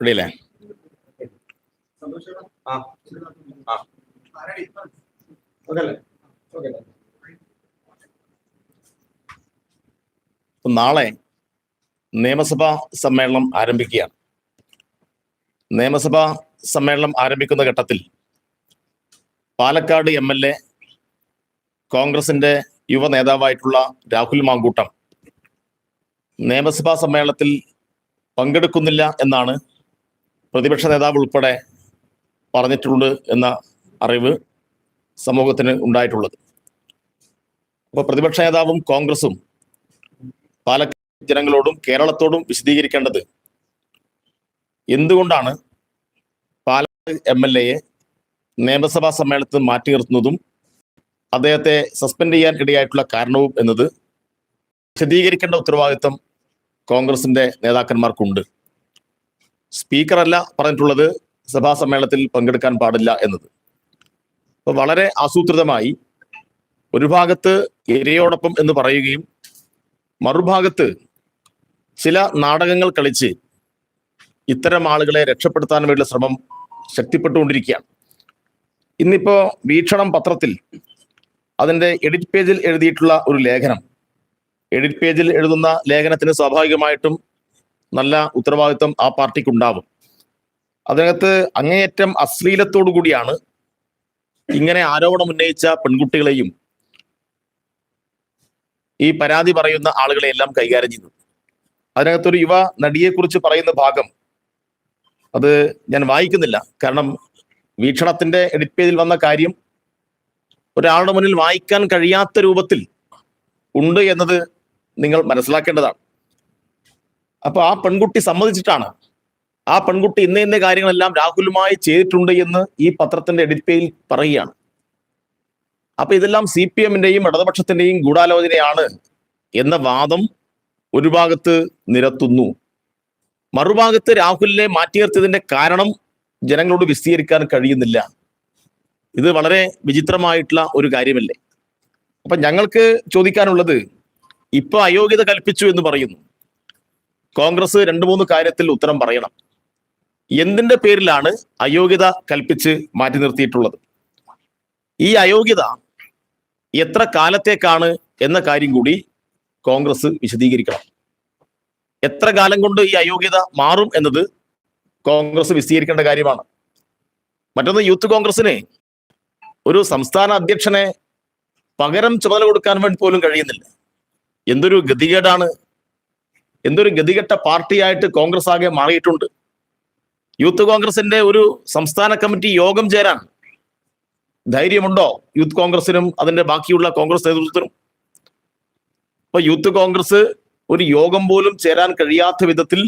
ഇവിടെയല്ലേ? ആ ആ. നാളെ നിയമസഭാ സമ്മേളനം ആരംഭിക്കുകയാണ്. നിയമസഭാ സമ്മേളനം ആരംഭിക്കുന്ന ഘട്ടത്തിൽ പാലക്കാട് എം എൽ എ കോൺഗ്രസിന്റെ യുവ നേതാവായിട്ടുള്ള രാഹുൽ മാങ്കൂട്ടം നിയമസഭാ സമ്മേളനത്തിൽ പങ്കെടുക്കുന്നില്ല എന്നാണ് പ്രതിപക്ഷ നേതാവ് ഉൾപ്പെടെ പറഞ്ഞിട്ടുണ്ട് എന്ന അറിവ് സമൂഹത്തിന് ഉണ്ടായിട്ടുള്ളത്. അപ്പോൾ പ്രതിപക്ഷ നേതാവും കോൺഗ്രസും പാലക്കാട് ജനങ്ങളോടും കേരളത്തോടും വിശദീകരിക്കേണ്ടത് എന്തുകൊണ്ടാണ് പാലക്കാട് എം എൽ എയെ നിയമസഭാ സമ്മേളനത്തിൽ മാറ്റി നിർത്തുന്നതും അദ്ദേഹത്തെ സസ്പെൻഡ് ചെയ്യാൻ ഇടയായിട്ടുള്ള കാരണവും എന്നത് വിശദീകരിക്കേണ്ട ഉത്തരവാദിത്വം കോൺഗ്രസിന്റെ നേതാക്കന്മാർക്കുണ്ട്. സ്പീക്കറല്ല പറഞ്ഞിട്ടുള്ളത് സഭാ സമ്മേളനത്തിൽ പങ്കെടുക്കാൻ പാടില്ല എന്നത്. അപ്പൊ വളരെ ആസൂത്രിതമായി ഒരു ഭാഗത്ത് ഇരയോടൊപ്പം എന്ന് പറയുകയും മറുഭാഗത്ത് ചില നാടകങ്ങൾ കളിച്ച് ഇത്തരം ആളുകളെ രക്ഷപ്പെടുത്താൻ വേണ്ടിയുള്ള ശ്രമം ശക്തിപ്പെട്ടുകൊണ്ടിരിക്കുകയാണ്. ഇന്നിപ്പോ വീക്ഷണം പത്രത്തിൽ അതിന്റെ എഡിറ്റ് പേജിൽ എഴുതിയിട്ടുള്ള ഒരു ലേഖനം. എഡിറ്റ് പേജിൽ എഴുതുന്ന ലേഖനത്തിന് സ്വാഭാവികമായിട്ടും നല്ല ഉത്തരവാദിത്വം ആ പാർട്ടിക്ക് ഉണ്ടാവും അതിനകത്ത് അങ്ങേയറ്റം അശ്ലീലത്തോടു കൂടിയാണ് ഇങ്ങനെ ആരോപണം ഉന്നയിച്ച പെൺകുട്ടികളെയും ഈ പരാതി പറയുന്ന ആളുകളെയെല്ലാം കൈകാര്യം ചെയ്തത്. അതിനകത്തൊരു യുവ നടിയെക്കുറിച്ച് പറയുന്ന ഭാഗം അത് ഞാൻ വായിക്കുന്നില്ല. കാരണം വീക്ഷണത്തിന്റെ എഡിറ്റ് പേജിൽ വന്ന കാര്യം ഒരാളുടെ മുന്നിൽ വായിക്കാൻ കഴിയാത്ത രൂപത്തിൽ ഉണ്ട് എന്നത് നിങ്ങൾ മനസ്സിലാക്കേണ്ടതാണ്. അപ്പൊ ആ പെൺകുട്ടി സമ്മതിച്ചിട്ടാണ്. ആ പെൺകുട്ടി ഇന്ന ഇന്ന കാര്യങ്ങളെല്ലാം രാഹുലുമായി ചെയ്തിട്ടുണ്ട് എന്ന് ഈ പത്രത്തിന്റെ എഡിറ്റ് പറയുകയാണ്. അപ്പൊ ഇതെല്ലാം സി പി എമ്മിന്റെയും ഇടതുപക്ഷത്തിന്റെയും ഗൂഢാലോചനയാണ് എന്ന വാദം ഒരു ഭാഗത്ത് നിരത്തുന്നു. മറുഭാഗത്ത് രാഹുലിനെ മാറ്റി നിർത്തിയതിന്റെ കാരണം ജനങ്ങളോട് വിശദീകരിക്കാൻ കഴിയുന്നില്ല. ഇത് വളരെ വിചിത്രമായിട്ടുള്ള ഒരു കാര്യമല്ലേ? അപ്പൊ ഞങ്ങൾക്ക് ചോദിക്കാനുള്ളത് ഇപ്പൊ അയോഗ്യത കൽപ്പിച്ചു എന്ന് പറയുന്നു. കോൺഗ്രസ് രണ്ടു മൂന്ന് കാര്യത്തിൽ ഉത്തരം പറയണം. എന്തിന്റെ പേരിലാണ് അയോഗ്യത കൽപ്പിച്ച് മാറ്റി നിർത്തിയിട്ടുള്ളത്? ഈ അയോഗ്യത എത്ര കാലത്തേക്കാണ് എന്ന കാര്യം കൂടി കോൺഗ്രസ് വിശദീകരിക്കണം. എത്ര കാലം കൊണ്ട് ഈ അയോഗ്യത മാറും എന്നത് കോൺഗ്രസ് വിശദീകരിക്കേണ്ട കാര്യമാണ്. മറ്റൊന്ന് യൂത്ത് കോൺഗ്രസിന് ഒരു സംസ്ഥാന അധ്യക്ഷനെ പകരം ചുമതല കൊടുക്കാൻ വേണ്ടി പോലും കഴിയുന്നില്ല. എന്തൊരു ഗതികേടാണ്. എന്തൊരു ഗതികെട്ട പാർട്ടിയായിട്ട് കോൺഗ്രസ് ആകെ മാറിയിട്ടുണ്ട്. യൂത്ത് കോൺഗ്രസിന്റെ ഒരു സംസ്ഥാന കമ്മിറ്റി യോഗം ചേരാൻ ധൈര്യമുണ്ടോ? യൂത്ത് കോൺഗ്രസിനും അതിന്റെ ബാക്കിയുള്ള കോൺഗ്രസ് നേതൃത്വത്തിനും. ഇപ്പൊ യൂത്ത് കോൺഗ്രസ് ഒരു യോഗം പോലും ചേരാൻ കഴിയാത്ത വിധത്തിൽ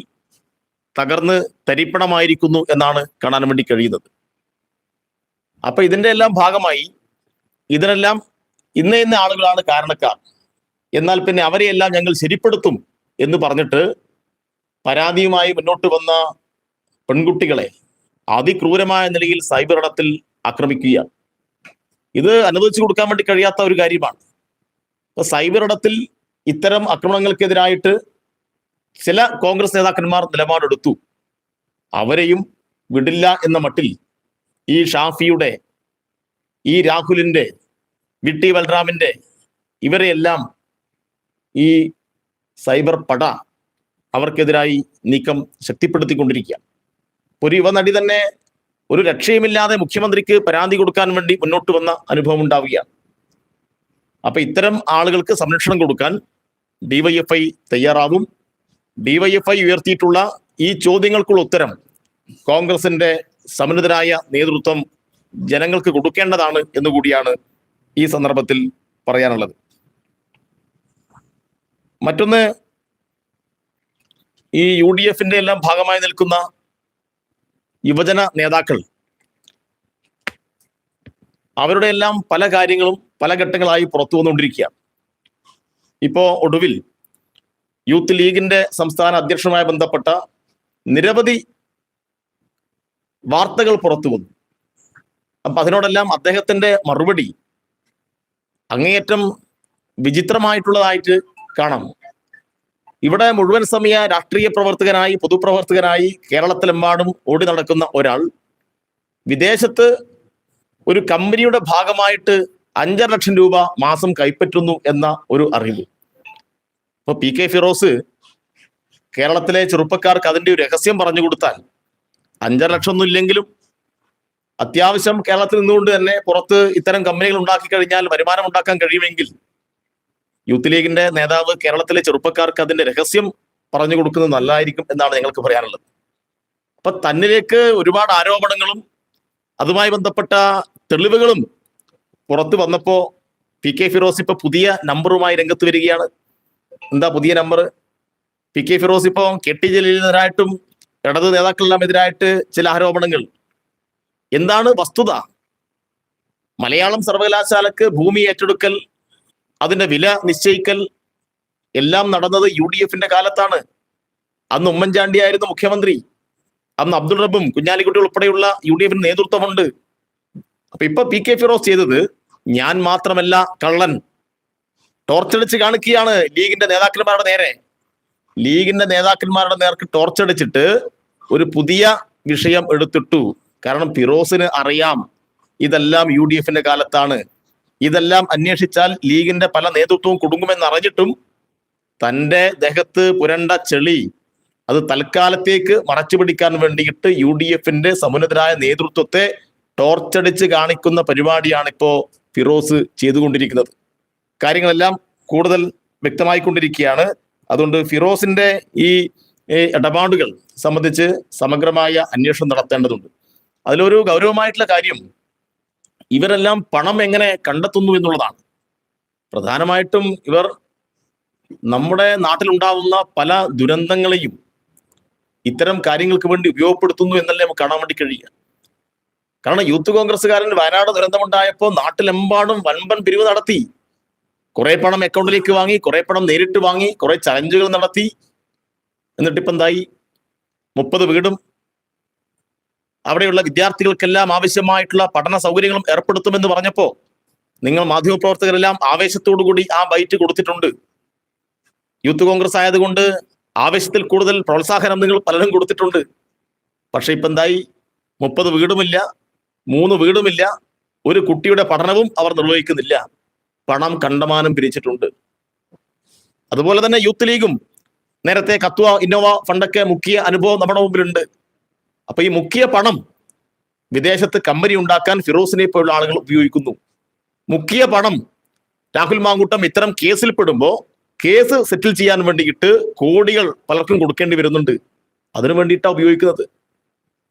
തകർന്ന് തരിപ്പണമായിരിക്കുന്നു എന്നാണ് കാണാൻ വേണ്ടി കഴിയുന്നത്. അപ്പൊ ഇതിന്റെ എല്ലാം ഭാഗമായി ഇതിനെല്ലാം ഇന്ന ഇന്ന ആളുകളാണ് കാരണക്കാർ. എന്നാൽ പിന്നെ അവരെയെല്ലാം ഞങ്ങൾ ശരിപ്പെടുത്തും എന്ന് പറഞ്ഞിട്ട് പരാതിയുമായി മുന്നോട്ട് വന്ന പെൺകുട്ടികളെ അതിക്രൂരമായ നിലയിൽ സൈബർ ഇടത്തിൽ ആക്രമിക്കുക ഇത് അനുവദിച്ചു കൊടുക്കാൻ വേണ്ടി കഴിയാത്ത ഒരു കാര്യമാണ്. ഇപ്പൊ സൈബർ ഇടത്തിൽ ഇത്തരം ആക്രമണങ്ങൾക്കെതിരായിട്ട് ചില കോൺഗ്രസ് നേതാക്കന്മാർ നിലപാടെടുത്തു. അവരെയും വിടില്ല എന്ന മട്ടിൽ ഈ ഷാഫിയുടെ ഈ രാഹുലിന്റെ വിട്ടി ബൽറാമിന്റെ ഇവരെയെല്ലാം ഈ സൈബർ പട അവർക്കെതിരായി നീക്കം ശക്തിപ്പെടുത്തിക്കൊണ്ടിരിക്കുക. ഒരു യുവനടി തന്നെ ഒരു രക്ഷയുമില്ലാതെ മുഖ്യമന്ത്രിക്ക് പരാതി കൊടുക്കാൻ വേണ്ടി മുന്നോട്ട് വന്ന അനുഭവം ഉണ്ടാവുകയാണ് അപ്പൊ ഇത്തരം ആളുകൾക്ക് സംരക്ഷണം കൊടുക്കാൻ ഡിവൈഎഫ്ഐ തയ്യാറാവും. ഡിവൈഎഫ്ഐ ഉയർത്തിയിട്ടുള്ള ഈ ചോദ്യങ്ങൾക്കുള്ള ഉത്തരം കോൺഗ്രസിന്റെ സമന്വിതരായ നേതൃത്വം ജനങ്ങൾക്ക് കൊടുക്കേണ്ടതാണ് എന്നുകൂടിയാണ് ഈ സന്ദർഭത്തിൽ പറയാനുള്ളത്. മറ്റൊന്ന് ഈ യു ഡി എഫിന്റെ എല്ലാം ഭാഗമായി നിൽക്കുന്ന യുവജന നേതാക്കൾ അവരുടെ എല്ലാം പല കാര്യങ്ങളും പല ഘട്ടങ്ങളായി പുറത്തു വന്നുകൊണ്ടിരിക്കുകയാണ്. ഇപ്പോ ഒടുവിൽ യൂത്ത് ലീഗിന്റെ സംസ്ഥാന അധ്യക്ഷനുമായി ബന്ധപ്പെട്ട നിരവധി വാർത്തകൾ പുറത്തു വന്നു. അപ്പൊ അതിനോടെല്ലാം അദ്ദേഹത്തിന്റെ മറുപടി അങ്ങേയറ്റം വിചിത്രമായിട്ടുള്ളതായിട്ട് കാണാം. ഇവിടെ മുഴുവൻ സമയ രാഷ്ട്രീയ പ്രവർത്തകനായി പൊതുപ്രവർത്തകനായി കേരളത്തിലെമ്പാടും ഓടി നടക്കുന്ന ഒരാൾ വിദേശത്ത് ഒരു കമ്പനിയുടെ ഭാഗമായിട്ട് അഞ്ചര ലക്ഷം രൂപ മാസം കൈപ്പറ്റുന്നു എന്ന ഒരു അറിവ്. അപ്പൊ പി കെ ഫിറോസ് കേരളത്തിലെ ചെറുപ്പക്കാർക്ക് അതിന്റെ ഒരു രഹസ്യം പറഞ്ഞു കൊടുത്താൽ അഞ്ചര ലക്ഷം ഒന്നും ഇല്ലെങ്കിലും അത്യാവശ്യം കേരളത്തിൽ നിന്നുകൊണ്ട് തന്നെ പുറത്ത് ഇത്തരം കമ്പനികൾ ഉണ്ടാക്കി കഴിഞ്ഞാൽ വരുമാനം ഉണ്ടാക്കാൻ കഴിയുമെങ്കിൽ യൂത്ത് ലീഗിന്റെ നേതാവ് കേരളത്തിലെ ചെറുപ്പക്കാർക്ക് അതിന്റെ രഹസ്യം പറഞ്ഞു കൊടുക്കുന്നത് നല്ലതായിരിക്കും എന്നാണ് ഞങ്ങൾക്ക് പറയാനുള്ളത്. അപ്പൊ തന്നിലേക്ക് ഒരുപാട് ആരോപണങ്ങളും അതുമായി ബന്ധപ്പെട്ട തെളിവുകളും പുറത്തു വന്നപ്പോ പി കെ ഫിറോസ് ഇപ്പൊ പുതിയ നമ്പറുമായി രംഗത്ത് വരികയാണ്. എന്താ പുതിയ നമ്പർ? പി കെ ഫിറോസ് ഇപ്പൊ കെ ടി ഇടത് നേതാക്കളെല്ലാം എതിരായിട്ട് ചില ആരോപണങ്ങൾ. എന്താണ് വസ്തുത? മലയാളം സർവകലാശാലക്ക് ഭൂമി ഏറ്റെടുക്കൽ അതിന്റെ വില നിശ്ചയിക്കൽ എല്ലാം നടന്നത് യു ഡി എഫിന്റെ കാലത്താണ്. അന്ന് ഉമ്മൻചാണ്ടി ആയിരുന്നു മുഖ്യമന്ത്രി. അന്ന് അബ്ദുൾ റബ്ബും കുഞ്ഞാലിക്കുട്ടി ഉൾപ്പെടെയുള്ള യു ഡി എഫിന് നേതൃത്വമുണ്ട്. അപ്പൊ ഇപ്പൊ പി കെ ഫിറോസ് ചെയ്തത് ഞാൻ മാത്രമല്ല കള്ളൻ. ടോർച്ചടിച്ച് കാണിക്കുകയാണ് ലീഗിന്റെ നേതാക്കന്മാരുടെ നേരെ. ലീഗിന്റെ നേതാക്കന്മാരുടെ നേർക്ക് ടോർച്ചടിച്ചിട്ട് ഒരു പുതിയ വിഷയം എടുത്തിട്ടു. കാരണം ഫിറോസിന് അറിയാം ഇതെല്ലാം യു ഡി എഫിന്റെ കാലത്താണ്. ഇതെല്ലാം അന്വേഷിച്ചാൽ ലീഗിന്റെ പല നേതൃത്വവും കുടുങ്ങുമെന്ന് അറിഞ്ഞിട്ടും തന്റെ ദേഹത്ത് പുരണ്ട ചെളി അത് തൽക്കാലത്തേക്ക് മറച്ചു പിടിക്കാൻ വേണ്ടിയിട്ട് യു ഡി എഫിന്റെ സമുന്നതരായ നേതൃത്വത്തെ ടോർച്ചടിച്ച് കാണിക്കുന്ന പരിപാടിയാണ് ഇപ്പോ ഫിറോസ് ചെയ്തുകൊണ്ടിരിക്കുന്നത്. കാര്യങ്ങളെല്ലാം കൂടുതൽ വ്യക്തമായിക്കൊണ്ടിരിക്കുകയാണ്. അതുകൊണ്ട് ഫിറോസിന്റെ ഈ ഇടപാടുകൾ സംബന്ധിച്ച് സമഗ്രമായ അന്വേഷണം നടത്തേണ്ടതുണ്ട്. അതിലൊരു ഗൗരവമായിട്ടുള്ള കാര്യം ഇവരെല്ലാം പണം എങ്ങനെ കണ്ടെത്തുന്നു എന്നുള്ളതാണ്. പ്രധാനമായിട്ടും ഇവർ നമ്മുടെ നാട്ടിലുണ്ടാവുന്ന പല ദുരന്തങ്ങളെയും ഇത്തരം കാര്യങ്ങൾക്ക് വേണ്ടി ഉപയോഗപ്പെടുത്തുന്നു എന്നല്ലേ നമുക്ക് കാണാൻ വേണ്ടി കഴിയുക. കാരണം യൂത്ത് കോൺഗ്രസ്സുകാരൻ വയനാട് ദുരന്തമുണ്ടായപ്പോൾ നാട്ടിലെമ്പാടും വൻപൻ പിരിവ് നടത്തി. കുറെ പണം അക്കൗണ്ടിലേക്ക് വാങ്ങി കുറെ പണം നേരിട്ട് വാങ്ങി കുറെ ചലഞ്ചുകൾ നടത്തി. എന്നിട്ടിപ്പോ എന്തായി മുപ്പത് വീടും അവിടെയുള്ള വിദ്യാർത്ഥികൾക്കെല്ലാം ആവശ്യമായിട്ടുള്ള പഠന സൗകര്യങ്ങളും ഏർപ്പെടുത്തുമെന്ന് പറഞ്ഞപ്പോ നിങ്ങൾ മാധ്യമപ്രവർത്തകരെല്ലാം ആവേശത്തോടു കൂടി ആ ബൈറ്റ് കൊടുത്തിട്ടുണ്ട്. യൂത്ത് കോൺഗ്രസ് ആയതുകൊണ്ട് ആവേശത്തിൽ കൂടുതൽ പ്രോത്സാഹനം നിങ്ങൾ പലരും കൊടുത്തിട്ടുണ്ട്. പക്ഷെ ഇപ്പൊ എന്തായി മുപ്പത് വീടുമില്ല മൂന്ന് വീടുമില്ല ഒരു കുട്ടിയുടെ പഠനവും അവർ നിർവഹിക്കുന്നില്ല. പണം കണ്ടമാനം പിരിച്ചിട്ടുണ്ട്. അതുപോലെ തന്നെ യൂത്ത് ലീഗും നേരത്തെ കത്വ ഇന്നോവ ഫണ്ടൊക്കെ മുക്കിയ അനുഭവം നമ്മുടെ മുമ്പിലുണ്ട്. അപ്പൊ ഈ മുക്കിയ പണം വിദേശത്ത് കമ്പനി ഉണ്ടാക്കാൻ ഫിറോസിനെ പോലുള്ള ആളുകൾ ഉപയോഗിക്കുന്നു. മുക്കിയ പണം രാഹുൽ മാങ്കൂട്ടം ഇത്തരം കേസിൽ പെടുമ്പോ കേസ് സെറ്റിൽ ചെയ്യാൻ വേണ്ടിയിട്ട് കോടികൾ പലർക്കും കൊടുക്കേണ്ടി വരുന്നുണ്ട്. അതിനു വേണ്ടിയിട്ടാണ് ഉപയോഗിക്കുന്നത്.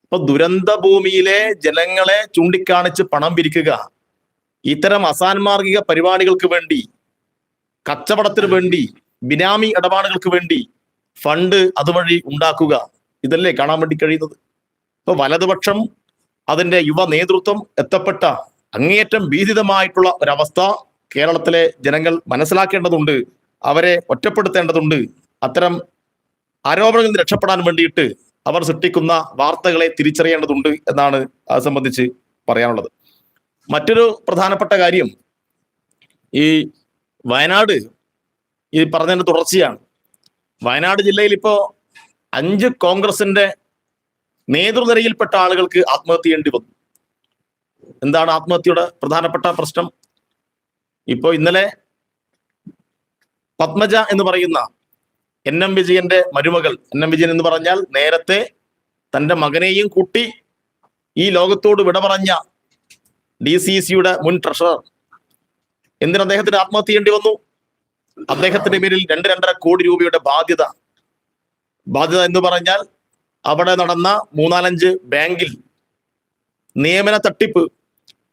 ഇപ്പൊ ദുരന്ത ഭൂമിയിലെ ജനങ്ങളെ ചൂണ്ടിക്കാണിച്ച് പണം പിരിക്കുക ഇത്തരം അസാൻമാർഗിക പരിപാടികൾക്ക് വേണ്ടി കച്ചവടത്തിന് വേണ്ടി ബിനാമി ഇടപാടുകൾക്ക് വേണ്ടി ഫണ്ട് അതുവഴി ഉണ്ടാക്കുക. ഇതല്ലേ കാണാൻ വേണ്ടി കഴിയുന്നത്? ഇപ്പൊ വലതുപക്ഷം അതിന്റെ യുവ നേതൃത്വം എത്തപ്പെട്ട അങ്ങേയറ്റം ഭീതിതമായിട്ടുള്ള ഒരവസ്ഥ കേരളത്തിലെ ജനങ്ങൾ മനസ്സിലാക്കേണ്ടതുണ്ട് അവരെ ഒറ്റപ്പെടുത്തേണ്ടതുണ്ട്. അത്തരം ആരോപണങ്ങളിൽ നിന്ന് രക്ഷപ്പെടാൻ വേണ്ടിയിട്ട് അവർ സൃഷ്ടിക്കുന്ന വാർത്തകളെ തിരിച്ചറിയേണ്ടതുണ്ട് എന്നാണ് അത് സംബന്ധിച്ച് പറയാനുള്ളത്. മറ്റൊരു പ്രധാനപ്പെട്ട കാര്യം ഈ വയനാട് ഈ പറഞ്ഞതിന്റെ തുടർച്ചയാണ്. വയനാട് ജില്ലയിൽ ഇപ്പോ അഞ്ച് കോൺഗ്രസിന്റെ നേതൃനിരയിൽപ്പെട്ട ആളുകൾക്ക് ആത്മഹത്യ ചെയ്യേണ്ടി വന്നു. എന്താണ് ആത്മഹത്യയുടെ പ്രധാനപ്പെട്ട പ്രശ്നം? ഇപ്പോ ഇന്നലെ പത്മജ എന്ന് പറയുന്ന എൻ എം വിജയന്റെ മരുമകൾ എൻ എം വിജയൻ എന്ന് പറഞ്ഞാൽ നേരത്തെ തന്റെ മകനെയും കൂട്ടി ഈ ലോകത്തോട് വിട പറഞ്ഞ ഡി സി സിയുടെ മുൻ ട്രഷറർ. എന്തിന് അദ്ദേഹത്തിന് ആത്മഹത്യ ചെയ്യേണ്ടി വന്നു? അദ്ദേഹത്തിന്റെ പേരിൽ രണ്ട് രണ്ടര കോടി രൂപയുടെ ബാധ്യത. ബാധ്യത എന്ന് പറഞ്ഞാൽ അവിടെ നടന്ന മൂന്നാലഞ്ച് ബാങ്കിൽ നിയമന തട്ടിപ്പ്.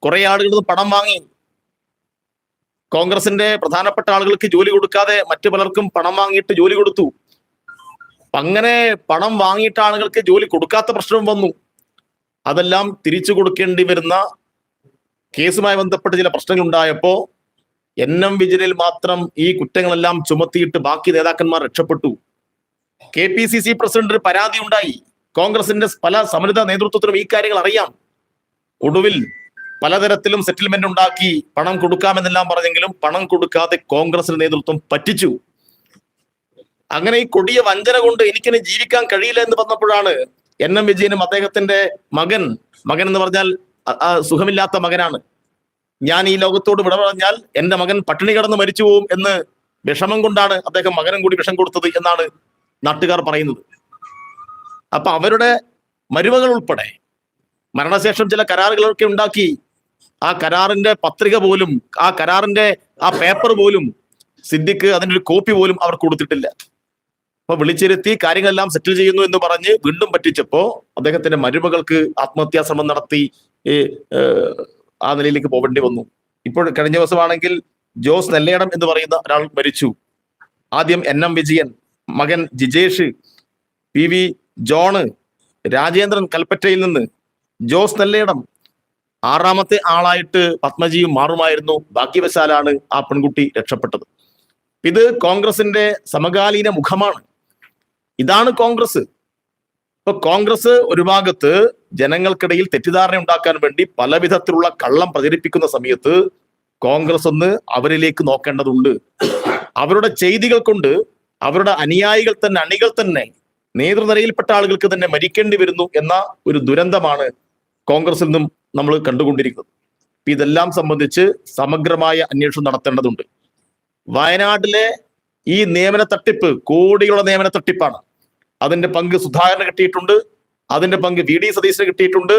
കുറെ ആളുകൾ പണം വാങ്ങി. കോൺഗ്രസിന്റെ പ്രധാനപ്പെട്ട ആളുകൾക്ക് ജോലി കൊടുക്കാതെ മറ്റു പലർക്കും പണം വാങ്ങിയിട്ട് ജോലി കൊടുത്തു. അങ്ങനെ പണം വാങ്ങിയിട്ട് ആളുകൾക്ക് ജോലി കൊടുക്കാത്ത പ്രശ്നം വന്നു. അതെല്ലാം തിരിച്ചു കൊടുക്കേണ്ടി വരുന്ന കേസുമായി ബന്ധപ്പെട്ട് ചില പ്രശ്നങ്ങൾ ഉണ്ടായപ്പോ എൻ എം വിജയനിൽ മാത്രം ഈ കുറ്റങ്ങളെല്ലാം ചുമത്തിയിട്ട് ബാക്കി നേതാക്കന്മാർ രക്ഷപ്പെട്ടു. K P C C president പരാതി ഉണ്ടായി. കോൺഗ്രസിന്റെ പല സമരത നേതൃത്വത്തിനും ഈ കാര്യങ്ങൾ അറിയാം. ഒടുവിൽ പലതരത്തിലും സെറ്റിൽമെന്റ് ഉണ്ടാക്കി പണം കൊടുക്കാമെന്നെല്ലാം പറഞ്ഞെങ്കിലും പണം കൊടുക്കാതെ കോൺഗ്രസിന്റെ നേതൃത്വം പറ്റിച്ചു. അങ്ങനെ ഈ കൊടിയ വഞ്ചന കൊണ്ട് എനിക്കിനി ജീവിക്കാൻ കഴിയില്ല എന്ന് പറഞ്ഞപ്പോഴാണ് എൻ എം വിജയനും അദ്ദേഹത്തിന്റെ മകൻ മകൻ എന്ന് പറഞ്ഞാൽ സുഖമില്ലാത്ത മകനാണ്. ഞാൻ ഈ ലോകത്തോട് വിട പറഞ്ഞാൽ എന്റെ മകൻ പട്ടിണി കിടന്ന് മരിച്ചു പോവും എന്ന് വിഷമം കൊണ്ടാണ് അദ്ദേഹം മകനും കൂടി വിഷം കൊടുത്തത് എന്നാണ് നാട്ടുകാർ പറയുന്നത്. അപ്പൊ അവരുടെ മരുമകൾ ഉൾപ്പെടെ മരണശേഷം ചില കരാറുകളൊക്കെ ഉണ്ടാക്കി ആ കരാറിന്റെ പത്രിക പോലും ആ കരാറിന്റെ ആ പേപ്പർ പോലും സിദ്ദിഖ് അതിന്റെ ഒരു കോപ്പി പോലും അവർ കൊടുത്തിട്ടില്ല. അപ്പൊ വിളിച്ചിരുത്തി കാര്യങ്ങളെല്ലാം സെറ്റിൽ ചെയ്യുന്നു എന്ന് പറഞ്ഞ് വീണ്ടും പറ്റിച്ചപ്പോ അദ്ദേഹത്തിന്റെ മരുമകൾക്ക് ആത്മഹത്യാ ശ്രമം നടത്തി ഈ, ആ നിലയിലേക്ക് പോകേണ്ടി വന്നു. ഇപ്പോൾ കഴിഞ്ഞ ദിവസമാണെങ്കിൽ ജോസ് നെല്ലയടം എന്ന് പറയുന്ന ഒരാൾ മരിച്ചു. ആദ്യം എൻ എം വിജയൻ മകൻ Jijesh P V John Rajendran കൽപ്പറ്റയിൽ നിന്ന് ജോസ് നെല്ലേടം ആറാമത്തെ ആളായിട്ട് പത്മജിയും മാറുമായിരുന്നു. ഭാഗ്യവശാലാണ് ആ പെൺകുട്ടി രക്ഷപ്പെട്ടത്. ഇത് കോൺഗ്രസിന്റെ സമകാലീന മുഖമാണ്. ഇതാണ് കോൺഗ്രസ്. ഇപ്പൊ കോൺഗ്രസ് ഒരു ഭാഗത്ത് ജനങ്ങൾക്കിടയിൽ തെറ്റിദ്ധാരണ ഉണ്ടാക്കാൻ വേണ്ടി പലവിധത്തിലുള്ള കള്ളം പ്രചരിപ്പിക്കുന്ന സമയത്ത് കോൺഗ്രസ് ഒന്ന് അവരിലേക്ക് നോക്കേണ്ടതുണ്ട്. അവരുടെ ചെയ്തികൾ കൊണ്ട് അവരുടെ അനുയായികൾ തന്നെ അണികൾ തന്നെ നേതൃനിരയിൽപ്പെട്ട ആളുകൾക്ക് തന്നെ മരിക്കേണ്ടി വരുന്നു എന്ന ഒരു ദുരന്തമാണ് കോൺഗ്രസിൽ നിന്നും നമ്മൾ കണ്ടുകൊണ്ടിരിക്കുന്നത്. അപ്പൊ ഇതെല്ലാം സംബന്ധിച്ച് സമഗ്രമായ അന്വേഷണം നടത്തേണ്ടതുണ്ട്. വയനാട്ടിലെ ഈ നിയമന തട്ടിപ്പ് കോടികളുടെ നിയമന തട്ടിപ്പാണ് അതിന്റെ പങ്ക് സുധാകരന് കിട്ടിയിട്ടുണ്ട്. അതിന്റെ പങ്ക് വി ഡി സതീശന് കിട്ടിയിട്ടുണ്ട്.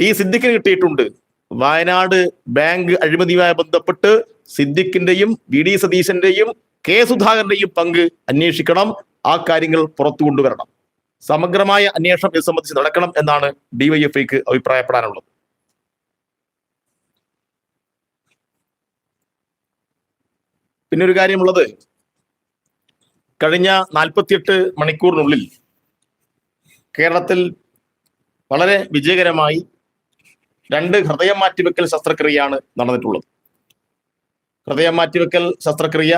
ടി സിദ്ദിഖിന് കിട്ടിയിട്ടുണ്ട്. വയനാട് ബാങ്ക് അഴിമതിയുമായി ബന്ധപ്പെട്ട് സിദ്ദിഖിന്റെയും വി ഡി സതീശന്റെയും കെ സുധാകരന്റെയും പങ്ക് അന്വേഷിക്കണം. ആ കാര്യങ്ങൾ പുറത്തു കൊണ്ടുവരണം. സമഗ്രമായ അന്വേഷണം ഇത് സംബന്ധിച്ച് നടക്കണം എന്നാണ് ഡിവൈഎഫ്ഐക്ക് അഭിപ്രായപ്പെടാനുള്ളത്. പിന്നെ ഒരു കാര്യമുള്ളത്. കഴിഞ്ഞ നാൽപ്പത്തിയെട്ട് മണിക്കൂറിനുള്ളിൽ കേരളത്തിൽ വളരെ വിജയകരമായി രണ്ട് ഹൃദയം മാറ്റിവെക്കൽ ശസ്ത്രക്രിയയാണ് നടന്നിട്ടുള്ളത്. ഹൃദയം മാറ്റിവെക്കൽ ശസ്ത്രക്രിയ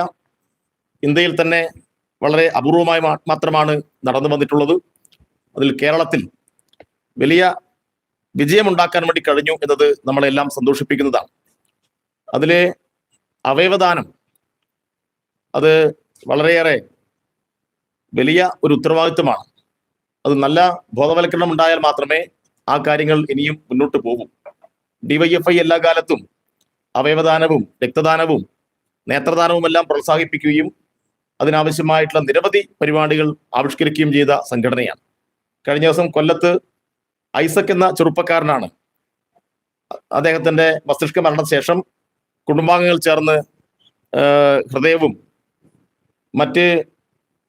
ഇന്ത്യയിൽ തന്നെ വളരെ അപൂർവമായി മാത്രമാണ് നടന്നു വന്നിട്ടുള്ളത്. അതിൽ കേരളത്തിൽ വലിയ വിജയമുണ്ടാക്കാൻ വേണ്ടി കഴിഞ്ഞു എന്നത് നമ്മളെല്ലാം സന്തോഷിപ്പിക്കുന്നതാണ്. അതിലെ അവയവദാനം അത് വളരെയേറെ വലിയ ഒരു ഉത്തരവാദിത്വമാണ്. അത് നല്ല ബോധവൽക്കരണം ഉണ്ടായാൽ മാത്രമേ ആ കാര്യങ്ങൾ ഇനിയും മുന്നോട്ട് പോകൂ. ഡിവൈഎഫ്ഐ എല്ലാ കാലത്തും അവയവദാനവും രക്തദാനവും നേത്രദാനവും എല്ലാം പ്രോത്സാഹിപ്പിക്കുകയും അതിനാവശ്യമായിട്ടുള്ള നിരവധി പരിപാടികൾ ആവിഷ്കരിക്കുകയും ചെയ്ത സംഘടനയാണ്. കഴിഞ്ഞ ദിവസം കൊല്ലത്ത് ഐസക് എന്ന ചെറുപ്പക്കാരനാണ് അദ്ദേഹത്തിന്റെ മസ്തിഷ്ക മരണശേഷം കുടുംബാംഗങ്ങൾ ചേർന്ന് ഹൃദയവും മറ്റ്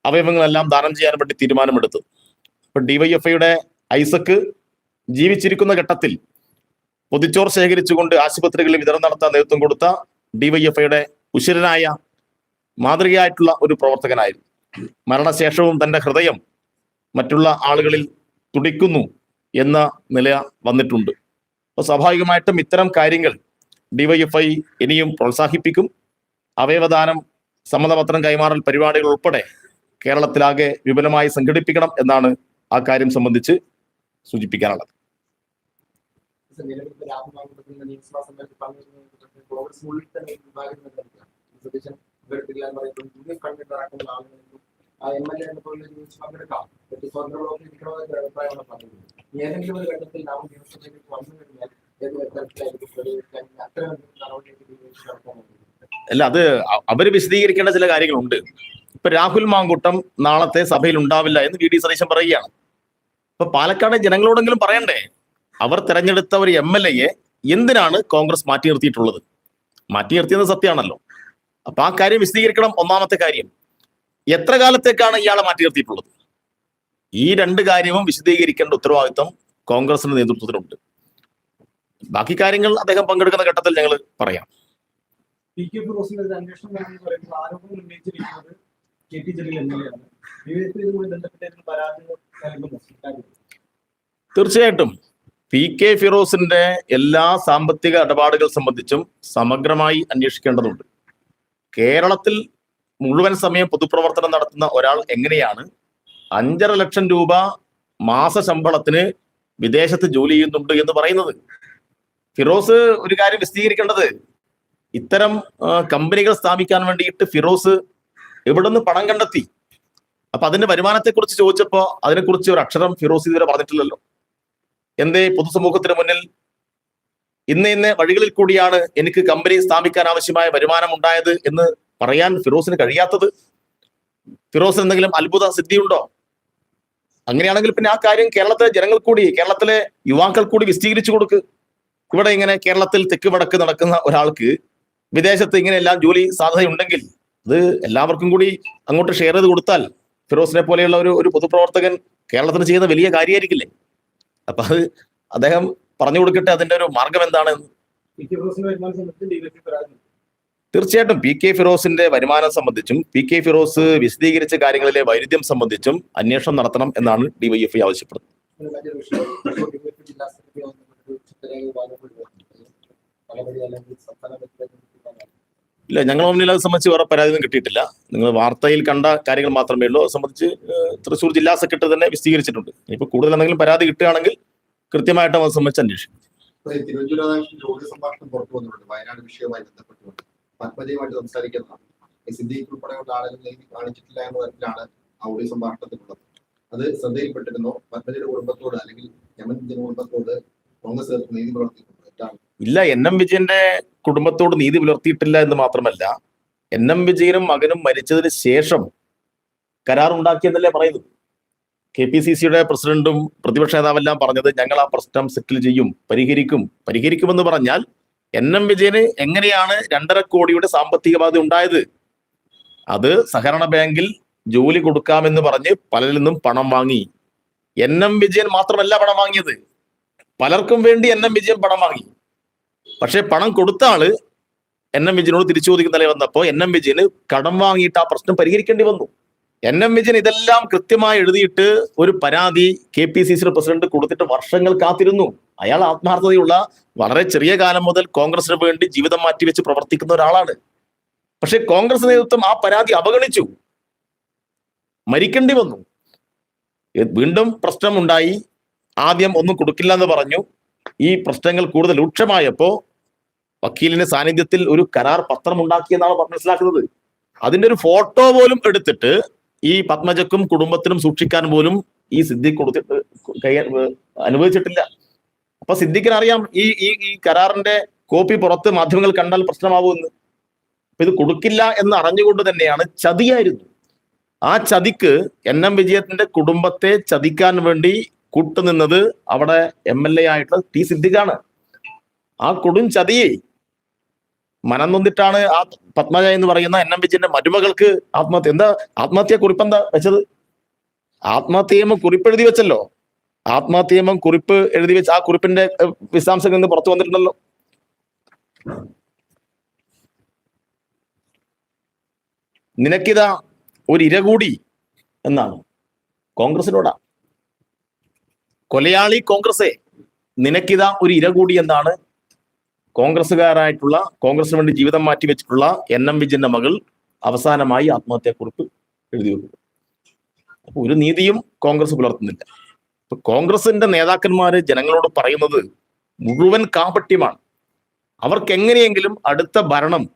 അവയവങ്ങളെല്ലാം ദാനം ചെയ്യാൻ വേണ്ടി തീരുമാനമെടുത്തു. ഇപ്പൊ ഡിവൈഎഫ്ഐയുടെ ഐസക്ക് ജീവിച്ചിരിക്കുന്ന ഘട്ടത്തിൽ പൊതിച്ചോർ ശേഖരിച്ചുകൊണ്ട് ആശുപത്രികളിൽ വിതരണം നടത്താൻ നേതൃത്വം കൊടുത്ത ഡിവൈഎഫ്ഐയുടെ ഉശിരനായ മാതൃകയായിട്ടുള്ള ഒരു പ്രവർത്തകനായിരുന്നു. മരണശേഷവും തന്റെ ഹൃദയം മറ്റുള്ള ആളുകളിൽ തുടിക്കുന്നു എന്ന നില വന്നിട്ടുണ്ട്. അപ്പോൾ സ്വാഭാവികമായിട്ടും ഇത്തരം കാര്യങ്ങൾ ഡിവൈഎഫ്ഐ ഇനിയും പ്രോത്സാഹിപ്പിക്കും. അവയവദാനം സമ്മതപത്രം കൈമാറൽ പരിപാടികൾ ഉൾപ്പെടെ കേരളത്തിലാകെ വിപുലമായി സംഘടിപ്പിക്കണം എന്നാണ് ആ കാര്യം സംബന്ധിച്ച് സൂചിപ്പിക്കാനുള്ളത്. ഒരു ഘട്ടത്തിൽ അല്ല അത് അവർ വിശദീകരിക്കേണ്ട ചില കാര്യങ്ങളുണ്ട്. ഇപ്പൊ രാഹുൽ മാങ്കൂട്ടം നാളത്തെ സഭയിൽ ഉണ്ടാവില്ല എന്ന് വി ഡി സതീശൻ പറയുകയാണ്. ഇപ്പൊ പാലക്കാട് ജനങ്ങളോടെങ്കിലും പറയണ്ടേ? അവർ തെരഞ്ഞെടുത്ത ഒരു എം എൽ എയെ എന്തിനാണ് കോൺഗ്രസ് മാറ്റി നിർത്തിയിട്ടുള്ളത്? മാറ്റി നിർത്തിയത് സത്യമാണല്ലോ. അപ്പൊ ആ കാര്യം വിശദീകരിക്കണം. ഒന്നാമത്തെ കാര്യം എത്ര കാലത്തേക്കാണ് ഇയാളെ മാറ്റി നിർത്തിയിട്ടുള്ളത്? ഈ രണ്ട് കാര്യവും വിശദീകരിക്കേണ്ട ഉത്തരവാദിത്വം കോൺഗ്രസിന്റെ നേതൃത്വത്തിലുണ്ട്. ബാക്കി കാര്യങ്ങൾ അദ്ദേഹം പങ്കെടുക്കുന്ന ഘട്ടത്തിൽ ഞങ്ങൾ പറയാം. പി കെ ഫിറോസിന്റെ അന്വേഷണം ആരോപണം ഉന്നയിച്ചിരിക്കുന്നത് K T Jaleel M L A? തീർച്ചയായിട്ടും പി കെ ഫിറോസിന്റെ എല്ലാ സാമ്പത്തിക ഇടപാടുകൾ സംബന്ധിച്ചും സമഗ്രമായി അന്വേഷിക്കേണ്ടതുണ്ട് കേരളത്തിൽ മുഴുവൻ സമയം പൊതുപ്രവർത്തനം നടത്തുന്ന ഒരാൾ എങ്ങനെയാണ് അഞ്ചര ലക്ഷം രൂപ മാസ ശമ്പളത്തിന് വിദേശത്ത് ജോലി ചെയ്യുന്നുണ്ട് എന്ന് പറയുന്നത് ഫിറോസ് ഒരു കാര്യം വിശദീകരിക്കേണ്ടത് ഇത്തരം കമ്പനികൾ സ്ഥാപിക്കാൻ വേണ്ടിയിട്ട് ഫിറോസ് എവിടെ നിന്ന് പണം കണ്ടെത്തി? അപ്പൊ അതിന്റെ വരുമാനത്തെ കുറിച്ച് ചോദിച്ചപ്പോ അതിനെക്കുറിച്ച് ഒരു അക്ഷരം ഫിറോസ് ഇതുവരെ പറഞ്ഞിട്ടില്ലല്ലോ. എന്തേ പൊതുസമൂഹത്തിന് മുന്നിൽ ഇന്ന് ഇന്ന് വഴികളിൽ കൂടിയാണ് എനിക്ക് കമ്പനി സ്ഥാപിക്കാൻ ആവശ്യമായ വരുമാനം ഉണ്ടായത് എന്ന് പറയാൻ ഫിറോസിന് കഴിയാത്തത്? ഫിറോസ് എന്തെങ്കിലും അത്ഭുത സിദ്ധിയുണ്ടോ? അങ്ങനെയാണെങ്കിൽ പിന്നെ ആ കാര്യം കേരളത്തിലെ ജനങ്ങൾ കൂടി കേരളത്തിലെ യുവാക്കൾ കൂടി വിശദീകരിച്ചു കൊടുക്ക്. ഇവിടെ ഇങ്ങനെ കേരളത്തിൽ തെക്ക് വടക്ക് നടക്കുന്ന ഒരാൾക്ക് വിദേശത്ത് ഇങ്ങനെയെല്ലാം ജോലി സാധ്യതയുണ്ടെങ്കിൽ അത് എല്ലാവർക്കും കൂടി അങ്ങോട്ട് ഷെയർ ചെയ്ത് കൊടുത്താൽ ഫിറോസിനെ പോലെയുള്ള ഒരു ഒരു പൊതുപ്രവർത്തകൻ കേരളത്തിന് ചെയ്യുന്ന വലിയ കാര്യമായിരിക്കില്ലേ അപ്പൊ അത് അദ്ദേഹം പറഞ്ഞു കൊടുക്കട്ടെ അതിന്റെ ഒരു മാർഗം എന്താണ്. തീർച്ചയായിട്ടും പി കെ ഫിറോസിന്റെ വരുമാനം സംബന്ധിച്ചും പി കെ ഫിറോസ് വിശദീകരിച്ച കാര്യങ്ങളിലെ വൈരുദ്ധ്യം സംബന്ധിച്ചും അന്വേഷണം നടത്തണം എന്നാണ് ഡിവൈഎഫ്ഐ ആവശ്യപ്പെടുന്നത്. ജില്ലാ സെക്രട്ടറി വന്നിട്ട് ചിത്രരേഖ വാങ്ങപ്പെടുകയാണ് നടപടി അല്ലെങ്കിൽ സംസ്ഥാന ബന്ധപ്പെട്ട ഇല്ല ഞങ്ങൾ തമ്മിൽ അത് സംബന്ധിച്ച് വേറെ പരാതി ഒന്നും കിട്ടിയിട്ടില്ല. നിങ്ങൾ വാർത്തയിൽ കണ്ട കാര്യങ്ങൾ മാത്രമേ ഉള്ളൂ. അത് സംബന്ധിച്ച് തൃശ്ശൂർ ജില്ലാ സെക്രട്ടറി തന്നെ വിശദീകരിച്ചിട്ടുണ്ട്. ഇനിയിപ്പോൾ കൂടുതൽ എന്തെങ്കിലും പരാതി കിട്ടുകയാണെങ്കിൽ കൃത്യമായിട്ട് അത് സംബന്ധിച്ച് അന്വേഷിക്കും. അത് ശ്രദ്ധയിൽപ്പെട്ടിരുന്നോ. പത്മജയുടെ കുടുംബത്തോട് അല്ലെങ്കിൽ യമൻ കുടുംബത്തോട് കോൺഗ്രസ് നീതി തെറ്റാണ്. ഇല്ല എൻ എം വിജയന്റെ കുടുംബത്തോട് നീതി പുലർത്തിയിട്ടില്ല എന്ന് മാത്രമല്ല എൻ എം വിജയനും മകനും മരിച്ചതിന് ശേഷം കരാറുണ്ടാക്കിയെന്നല്ലേ പറയുന്നത്. കെ പി സി സിയുടെ പ്രസിഡന്റും പ്രതിപക്ഷ നേതാവെല്ലാം പറഞ്ഞത് ഞങ്ങൾ ആ പ്രശ്നം സെറ്റിൽ ചെയ്യും പരിഹരിക്കും പരിഹരിക്കുമെന്ന് പറഞ്ഞാൽ എൻ എം വിജയന് എങ്ങനെയാണ് രണ്ടര കോടിയുടെ സാമ്പത്തിക ബാധ ഉണ്ടായത്? അത് സഹകരണ ബാങ്കിൽ ജോലി കൊടുക്കാമെന്ന് പറഞ്ഞ് പലരിൽ നിന്നും പണം വാങ്ങി. എൻ എം വിജയൻ മാത്രമല്ല പണം വാങ്ങിയത്. പലർക്കും വേണ്ടി എൻ എം വിജയൻ പണം വാങ്ങി. പക്ഷെ പണം കൊടുത്ത ആൾ എൻ എം വിജയനോട് തിരിച്ചു ചോദിക്കുന്ന നില വന്നപ്പോ എൻ എം വിജയന് കടം വാങ്ങിയിട്ട് ആ പ്രശ്നം പരിഹരിക്കേണ്ടി വന്നു. എൻ എം വിജയൻ ഇതെല്ലാം കൃത്യമായി എഴുതിയിട്ട് ഒരു പരാതി കെ പി സി സിയുടെ പ്രസിഡന്റ് കൊടുത്തിട്ട് വർഷങ്ങൾ കാത്തിരുന്നു. അയാൾ ആത്മാർത്ഥതയുള്ള വളരെ ചെറിയ കാലം മുതൽ കോൺഗ്രസിന് വേണ്ടി ജീവിതം മാറ്റിവെച്ച് പ്രവർത്തിക്കുന്ന ഒരാളാണ്. പക്ഷെ കോൺഗ്രസ് നേതൃത്വം ആ പരാതി അവഗണിച്ചു. മരിക്കേണ്ടി വന്നു. വീണ്ടും പ്രശ്നമുണ്ടായി. ആദ്യം ഒന്നും കൊടുക്കില്ല എന്ന് പറഞ്ഞു. ഈ പ്രശ്നങ്ങൾ കൂടുതൽ രൂക്ഷമായപ്പോ വക്കീലിന്റെ സാന്നിധ്യത്തിൽ ഒരു കരാർ പത്രം ഉണ്ടാക്കിയെന്നാണ് മനസ്സിലാക്കുന്നത്. അതിന്റെ ഒരു ഫോട്ടോ പോലും എടുത്തിട്ട് ഈ പത്മജക്കും കുടുംബത്തിനും സൂക്ഷിക്കാൻ പോലും ഈ സിദ്ദിഖ് കൊടുത്തിട്ട് കൈ അനുവദിച്ചിട്ടില്ല. അപ്പൊ സിദ്ദിഖിന് അറിയാം ഈ ഈ ഈ കരാറിന്റെ കോപ്പി പുറത്ത് മാധ്യമങ്ങൾ കണ്ടാൽ പ്രശ്നമാവുമെന്ന് അപ്പൊ ഇത് കൊടുക്കില്ല എന്ന് അറിഞ്ഞുകൊണ്ട് തന്നെയാണ് ചതിയായിരുന്നു. ആ ചതിക്ക് എൻ എം വിജയത്തിന്റെ കുടുംബത്തെ ചതിക്കാൻ വേണ്ടി കൂട്ടുനിന്നത് അവിടെ എം എൽ എ ആയിട്ടുള്ള ടി സിദ്ദിഖാണ്. ആ കൊടും ചതിയെ മനം നൊന്നിട്ടാണ് ആ പത്മജ എന്ന് പറയുന്ന എൻ എം വിജയന്റെ മരുമകൾക്ക് ആത്മഹത്യ. എന്താ ആത്മഹത്യ കുറിപ്പെന്താ വെച്ചത്? ആത്മഹത്യമം കുറിപ്പ് എഴുതി വെച്ചല്ലോ. ആത്മഹത്യമം കുറിപ്പ് എഴുതി വെച്ച് ആ കുറിപ്പിന്റെ വിശദാംശങ്ങൾ നിന്ന് പുറത്തു വന്നിട്ടുണ്ടല്ലോ. നിനക്കിതാ ഒരു ഇര കൂടി എന്നാണ്. കോൺഗ്രസിനോടാ. കൊലയാളി കോൺഗ്രസേ നിനക്കിതാ ഒരു ഇര കൂടി എന്നാണ് കോൺഗ്രസ്സുകാരായിട്ടുള്ള കോൺഗ്രസിന് വേണ്ടി ജീവിതം മാറ്റി വെച്ചിട്ടുള്ള എൻ എം വിജയന്റെ മകൾ അവസാനമായി ആത്മഹത്യാക്കുറിപ്പ് എഴുതി വെക്കുന്നു. അപ്പൊ ഒരു നീതിയും കോൺഗ്രസ് പുലർത്തുന്നില്ല. ഇപ്പൊ കോൺഗ്രസിന്റെ നേതാക്കന്മാര് ജനങ്ങളോട് പറയുന്നത് മുഴുവൻ കാപട്യമാണ്. അവർക്ക് എങ്ങനെയെങ്കിലും അടുത്ത ഭരണം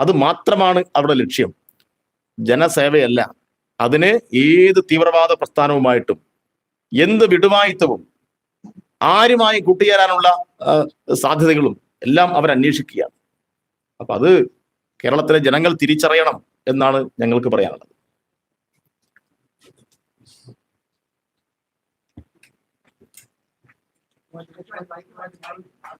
അത് മാത്രമാണ് അവരുടെ ലക്ഷ്യം. ജനസേവയല്ല. അതിന് ഏത് തീവ്രവാദ പ്രസ്ഥാനവുമായിട്ടും എന്ത് വിടുവായിത്തവും ആരുമായി കൂട്ടുചേരാനുള്ള സാധ്യതകളും എല്ലാം അവർ അന്വേഷിക്കുകയാണ്. അപ്പൊ അത് കേരളത്തിലെ ജനങ്ങൾ തിരിച്ചറിയണം എന്നാണ് ഞങ്ങൾക്ക് പറയാനുള്ളത്.